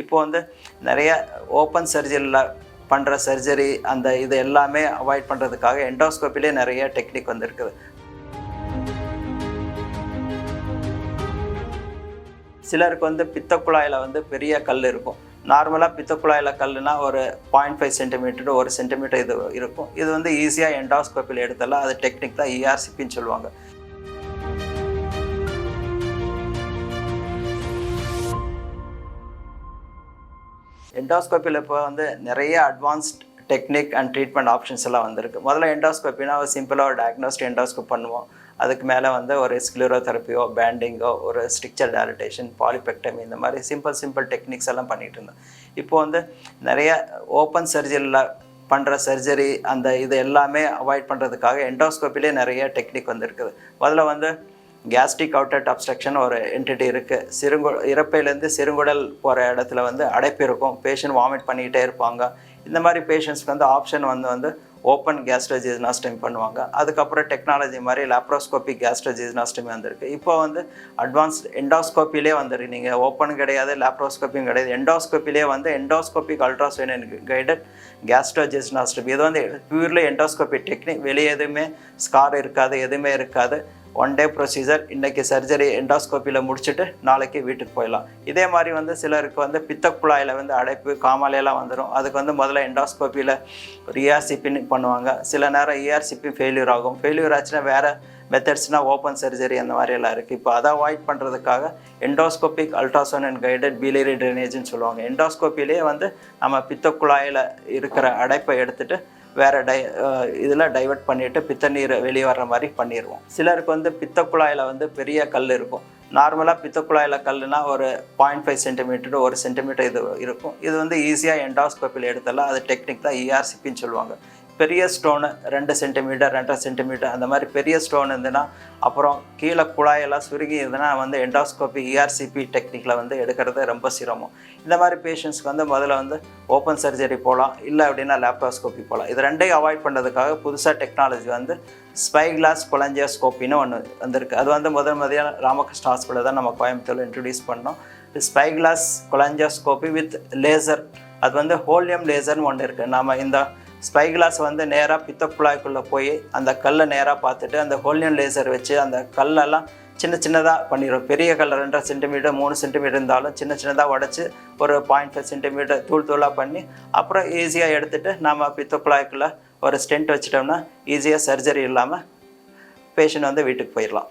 இப்போ வந்து நிறைய ஓப்பன் சர்ஜரியில் பண்ணுற சர்ஜரி அந்த இது எல்லாமே அவாய்ட் பண்ணுறதுக்காக எண்டோஸ்கோப்பிலே நிறைய டெக்னிக் வந்திருக்குது. சிலருக்கு வந்து பித்தக்குழாயில் வந்து பெரிய கல் இருக்கும். நார்மலாக பித்தக்குழாயில் கல்லுனா ஒரு பாயிண்ட் ஃபைவ் சென்டிமீட்டர் ஒரு சென்டிமீட்டர் இது இருக்கும். இது வந்து ஈஸியாக எண்டோஸ்கோப்பியில் எடுத்தலாம் அது டெக்னிக் தான் இஆர்சிபின்னு சொல்லுவாங்க. எண்டோஸ்கோப்பியில் இப்போ வந்து நிறைய advanced technique and treatment options எல்லாம் வந்திருக்கு. முதல்ல எண்டோஸ்கோப்பினா ஒரு சிம்பிளாக ஒரு டயக்னோஸ்ட் எண்டோஸ்கோப் பண்ணுவோம். அதுக்கு மேலே வந்து ஒரு ஸ்க்ளூரோதெரப்பியோ பேண்டிங்கோ ஒரு ஸ்ட்ரிக்சர் டேலிட்டேஷன் பாலிபெக்டமி இந்த மாதிரி சிம்பிள் சிம்பிள் டெக்னிக்ஸ் எல்லாம் பண்ணிகிட்டு இருந்தோம். இப்போ வந்து நிறைய ஓப்பன் சர்ஜரியில் பண்ணுற சர்ஜரி அந்த இது எல்லாமே அவாய்ட் பண்ணுறதுக்காக எண்டோஸ்கோப்பிலே நிறைய டெக்னிக் வந்துருக்குது. முதல்ல வந்து கேஸ்ட்ரிக் அவுட்டட் அப்ஸ்ட்ரக்ஷன் ஒரு என்டிட்டி இருக்குது சிறுங்கு இறப்பையிலேருந்து சிறுங்குடல் போகிற இடத்துல வந்து அடைப்பு இருக்கும். பேஷண்ட் வாமிட் பண்ணிக்கிட்டே இருப்பாங்க. இந்த மாதிரி பேஷண்ட்ஸ்க்கு வந்து ஆப்ஷன் வந்து வந்து ஓப்பன் கேஸ்ட்ரோஜிஸ்னாஸ்டமி பண்ணுவாங்க. அதுக்கப்புறம் டெக்னாலஜி மாதிரி லேப்ரோஸ்கோபிக் கேஸ்ட்ரோஜிஸ்னாஸ்டமி வந்திருக்கு. இப்போ வந்து அட்வான்ஸ்ட் எண்டோஸ்கோப்பிலே வந்துருக்கு. நீங்கள் ஓப்பன் கிடையாது லேப்ரோஸ்கோப்பியும் கிடையாது. எண்டோஸ்கோப்பிலே வந்து எண்டோஸ்கோபிக் அல்ட்ராசோனிக் கைடட் கேஸ்ட்ரோஜிஸ்னாஸ்டமி இது வந்து பியூர்லி எண்டோஸ்கோபி டெக்னிக் வெளியே எதுவுமே ஸ்கார் இருக்காது எதுவுமே இருக்காது. ஒன் டே ப்ரொசீஜர் இன்றைக்கி சர்ஜரி எண்டோஸ்கோப்பியில் முடிச்சுட்டு நாளைக்கு வீட்டுக்கு போயிடலாம். இதே மாதிரி வந்து சிலருக்கு வந்து பித்தக்குழாயில் வந்து அடைப்பு காமாலையெல்லாம் வந்துடும் அதுக்கு வந்து முதல்ல எண்டோஸ்கோப்பியில் ஒரு இஆர்சிபின்னு பண்ணுவாங்க. சில நேரம் இஆர்சிபி ஃபெயிலியர் ஆகும். ஃபெயிலியர் ஆச்சுன்னா வேறு மெத்தட்ஸ்னால் ஓப்பன் சர்ஜரி அந்த மாதிரி எல்லாம் இருக்குது இப்போ அதை அவாய்ட் பண்ணுறதுக்காக endoscopic ultrasound and guided biliary ட்ரைனேஜ்னு சொல்லுவாங்க. எண்டோஸ்கோப்பிலேயே வந்து நம்ம பித்தக்குழாயில் இருக்கிற அடைப்பை எடுத்துகிட்டு வேறு டை இதில் டைவர்ட் பண்ணிவிட்டு பித்த நீர் வெளியே வர்ற மாதிரி பண்ணிடுவோம் சிலருக்கு வந்து பித்தக்குழாயில் வந்து பெரிய கல் இருக்கும். நார்மலாக பித்தக்குழாயில் கல்னால் ஒரு பாயிண்ட் ஃபைவ் சென்டிமீட்டர் ஒரு சென்டிமீட்டர் இது இருக்கும். இது வந்து ஈஸியாக எண்டோஸ்கோப்பியில் எடுத்தலாம் அது டெக்னிக் தான் இஆர்சிபின்னு சொல்லுவாங்க. பெரிய ஸ்டோனு ரெண்டு சென்டிமீட்டர் ரெண்டரை சென்டிமீட்டர் அந்த மாதிரி பெரிய ஸ்டோன் இருந்துன்னா அப்புறம் கீழே குழாயெல்லாம் சுருங்கி இருந்ததுன்னா வந்து என்டாஸ்கோபி இஆர்சிபி டெக்னிக்கில் வந்து எடுக்கிறது ரொம்ப சிரமம். இந்த மாதிரி பேஷண்ட்ஸ்க்கு வந்து முதல்ல வந்து ஓப்பன் சர்ஜரி போகலாம் இல்லை அப்படின்னா லேப்டாஸ்கோபி போகலாம். இது ரெண்டையும் அவாய்ட் பண்ணுறதுக்காக புதுசாக டெக்னாலஜி வந்து ஸ்பை கிளாஸ் கொலஞ்சியோஸ்கோப்பின்னு ஒன்று வந்திருக்கு. அது வந்து முதல் முதல்ல ராமகிருஷ்ண ஹாஸ்பிட்டல் தான் நம்ம கோயம்புத்தூர் இன்ட்ரடியூஸ் பண்ணோம். Spy glass cholangioscopy with laser அது வந்து ஹோலியம் லேசர்னு ஒன்று இருக்குது நாம் இந்த ஸ்பை கிளாஸ் வந்து நேராக பித்தக்குழாய்க்குள்ளே போய் அந்த கல்லை நேராக பார்த்துட்டு அந்த ஹோலியன் லேசர் வச்சு அந்த கல்லெல்லாம் சின்ன சின்னதாக பண்ணிடும் பெரிய கல் ரெண்டரை சென்டிமீட்டர் மூணு சென்டிமீட்டர் இருந்தாலும் சின்ன சின்னதாக உடச்சி ஒரு பாயிண்ட் ஃபைவ் சென்டிமீட்டர் தூள் தூளாக பண்ணி அப்புறம் ஈஸியாக எடுத்துகிட்டு நம்ம பித்தக்குழாய்க்குள்ளே ஒரு ஸ்டென்ட் வச்சிட்டோம்னா ஈஸியாக சர்ஜரி இல்லாமல் பேஷண்ட் வந்து வீட்டுக்கு போயிடலாம்.